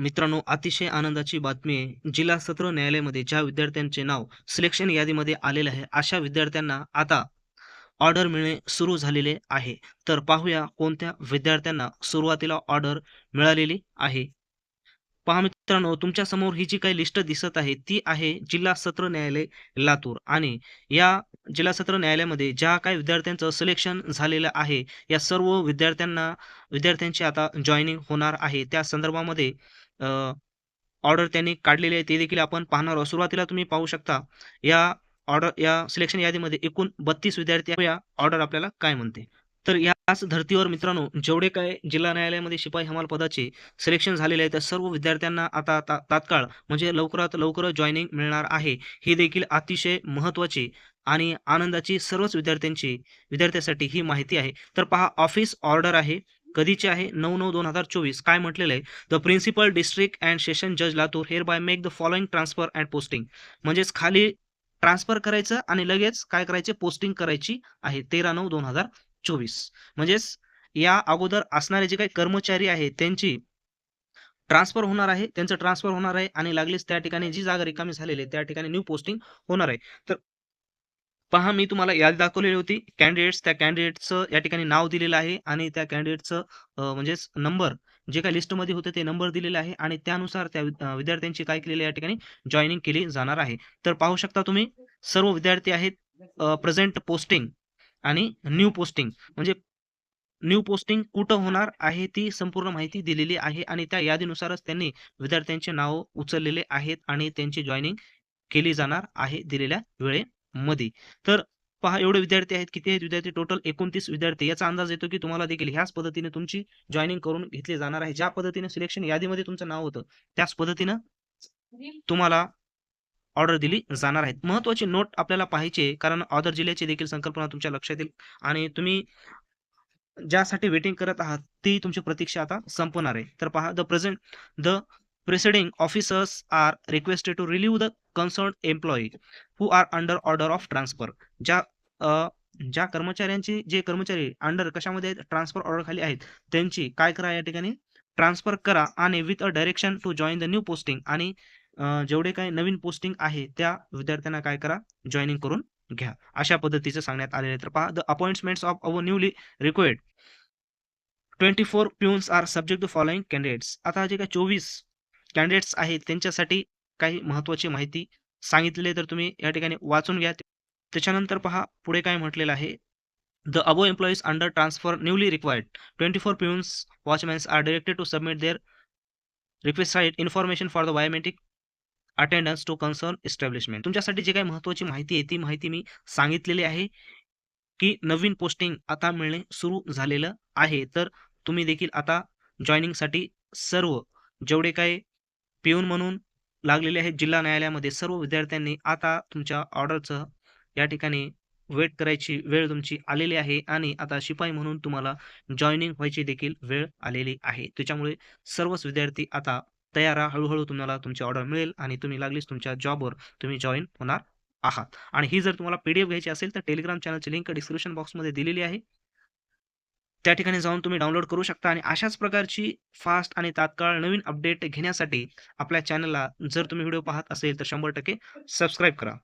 मित्रांनो अतिशय आनंदाची बातमी आहे. जिल्हा सत्र न्यायालयामध्ये ज्या विद्यार्थ्यांचे नाव सिलेक्शन यादीमध्ये आलेले आहे अशा विद्यार्थ्यांना आता ऑर्डर मिळणे सुरू झालेले आहे. तर पाहूया कोणत्या विद्यार्थ्यांना सुरुवातीला ऑर्डर मिळालेली आहे. पहा मित्रांनो तुमच्यासमोर ही जी काही लिस्ट दिसत आहे ती आहे जिल्हा सत्र न्यायालय लातूर. आणि या जिल्हा सत्र न्यायालयामध्ये ज्या काही विद्यार्थ्यांचं सिलेक्शन झालेलं आहे या सर्व विद्यार्थ्यांना विद्यार्थ्यांची आता जॉईनिंग होणार आहे. त्या संदर्भामध्ये ऑर्डर त्यांनी काढलेली आहे ते देखील आपण पाहणार आहोत. सुरुवातीला तुम्ही पाहू शकता या ऑर्डर या सिलेक्शन यादीमध्ये एकूण बत्तीस विद्यार्थी या ऑर्डर आपल्याला काय म्हणते? तर याच धर्तीवर मित्रांनो जेवढे काय जिल्हा न्यायालयामध्ये शिपाई हमाल पदाचे सिलेक्शन झालेले आहे त्या सर्व विद्यार्थ्यांना आता तात्काळ म्हणजे लवकरात लवकर जॉईनिंग मिळणार आहे. हे देखील अतिशय महत्त्वाची आणि आनंदाची सर्वच विद्यार्थ्यांची विद्यार्थ्यासाठी ही माहिती आहे. तर पहा ऑफिस ऑर्डर आहे. कधीचे आहे? नऊ नऊ दोन हजार चोवीस. काय म्हटलेलं आहे? The principal district and session जज Latur hereby make the following transfer and posting म्हणजेच खाली ट्रान्सफर करायचं आणि लगेच काय करायचे? पोस्टिंग करायची आहे. तेरा नऊ दोन हजार चोवीस. म्हणजेच या अगोदर असणारे जे काही कर्मचारी आहेत त्यांची ट्रान्सफर होणार आहे. त्यांचं ट्रान्सफर होणार आहे आणि लागलीच त्या ठिकाणी जी जागा रिकामी झालेली आहे त्या ठिकाणी न्यू पोस्टिंग होणार आहे. तर पहा मी तुम्हाला यादी दाखवलेली होती. कॅन्डिडेट्स त्या कॅन्डिडेटचं या ठिकाणी नाव दिलेलं आहे आणि त्या कॅन्डिडेटचं म्हणजेच नंबर जे काही लिस्टमध्ये होते ते नंबर दिलेले आहे आणि त्यानुसार त्या विद्यार्थ्यांची काय केलेली या ठिकाणी जॉईनिंग केली जाणार आहे. तर पाहू शकता तुम्ही सर्व विद्यार्थी आहेत प्रेझेंट पोस्टिंग आणि न्यू पोस्टिंग म्हणजे न्यू पोस्टिंग कुठं होणार आहे ती संपूर्ण माहिती दिलेली आहे आणि त्या यादीनुसारच त्यांनी विद्यार्थ्यांचे नाव उचललेले आहेत आणि त्यांची जॉईनिंग केली जाणार आहे दिलेल्या मध्ये. तर पहा एवढे विद्यार्थी आहेत किती आहेत विद्यार्थी? टोटल एकोणतीस विद्यार्थी. याचा अंदाज येतो की तुम्हाला देखील ह्याच पद्धतीने तुमची जॉईनिंग करून घेतली जाणार आहे. ज्या पद्धतीने सिलेक्शन यादीमध्ये तुमचं नाव होतं त्याच पद्धतीनं तुम्हाला ऑर्डर दिली जाणार आहेत महत्वाची नोट आपल्याला पाहिजे कारण ऑर्डर जिल्ह्याची देखील संकल्पना तुमच्या लक्षात येईल. आणि तुम्ही ज्यासाठी वेटिंग करत आहात ती तुमची प्रतीक्षा आता संपणार आहे. तर पहा the present the presiding officers are requested to relieve the concern employee who are under order of transfer ज्या अ, ज्या कर्मचाऱ्यांचे जे कर्मचारी अंडर कशामध्ये ट्रान्सफर ऑर्डर खाली आहेत. त्यांची काय करा या ठिकाणी? ट्रान्सफर करा आणि with a direction to join the new posting आणि जेवढे काही नवीन पोस्टिंग आहे त्या विद्यार्थ्यांना काय करा? जॉईनिंग करून घ्या. अशा पद्धतीचं सांगण्यात आलेलं आहे. तर पहा the appointments of our newly required twenty four peons are subject to following candidates आता जे काही चोवीस कॅन्डिडेट्स आहेत त्यांच्यासाठी काही महत्त्वाची माहिती सांगितलेली तर तुम्ही या ठिकाणी वाचून घ्या. त्याच्यानंतर पहा पुढे काय म्हटलेलं आहे. The above employees under transfer newly required twenty four peons watchmans are directed to submit their requested information for the biometric attendance to concern establishment तुमच्यासाठी जी काही महत्त्वाची माहिती आहे ती माहिती मी सांगितलेली आहे की नवीन पोस्टिंग आता मिळणे सुरू झालेलं आहे. तर तुम्ही देखील आता जॉईनिंगसाठी सर्व जेवढे काही पिऊन म्हणून लागलेले आहेत. जिल्हा न्यायालयामध्ये सर्व विद्यार्थ्यांनी आता तुमच्या ऑर्डरचं या ठिकाणी वेट करायची वेळ तुमची आलेली आहे आणि आता शिपाई म्हणून तुम्हाला जॉईनिंग व्हायची देखील वेळ आलेली आहे. त्याच्यामुळे सर्वच विद्यार्थी आता तयार हळूहळू तुम्हाला तुमची ऑर्डर मिळेल आणि तुम्ही लागलीच तुमच्या जॉबवर तुम्ही जॉईन होणार आहात. आणि ही जर तुम्हाला पी डी एफ घ्यायची असेल तर टेलिग्राम चॅनलची लिंक डिस्क्रिप्शन बॉक्समध्ये दिलेली आहे. त्या ठिकाणी जाऊन तुम्ही डाउनलोड करू शकता आणि अशाच प्रकारची फास्ट आणि तात्काळ नवीन अपडेट घेण्यासाठी आपल्या चॅनलला जर तुम्ही व्हिडिओ पाहत असेल तर शंभर टक्के सबस्क्राईब करा.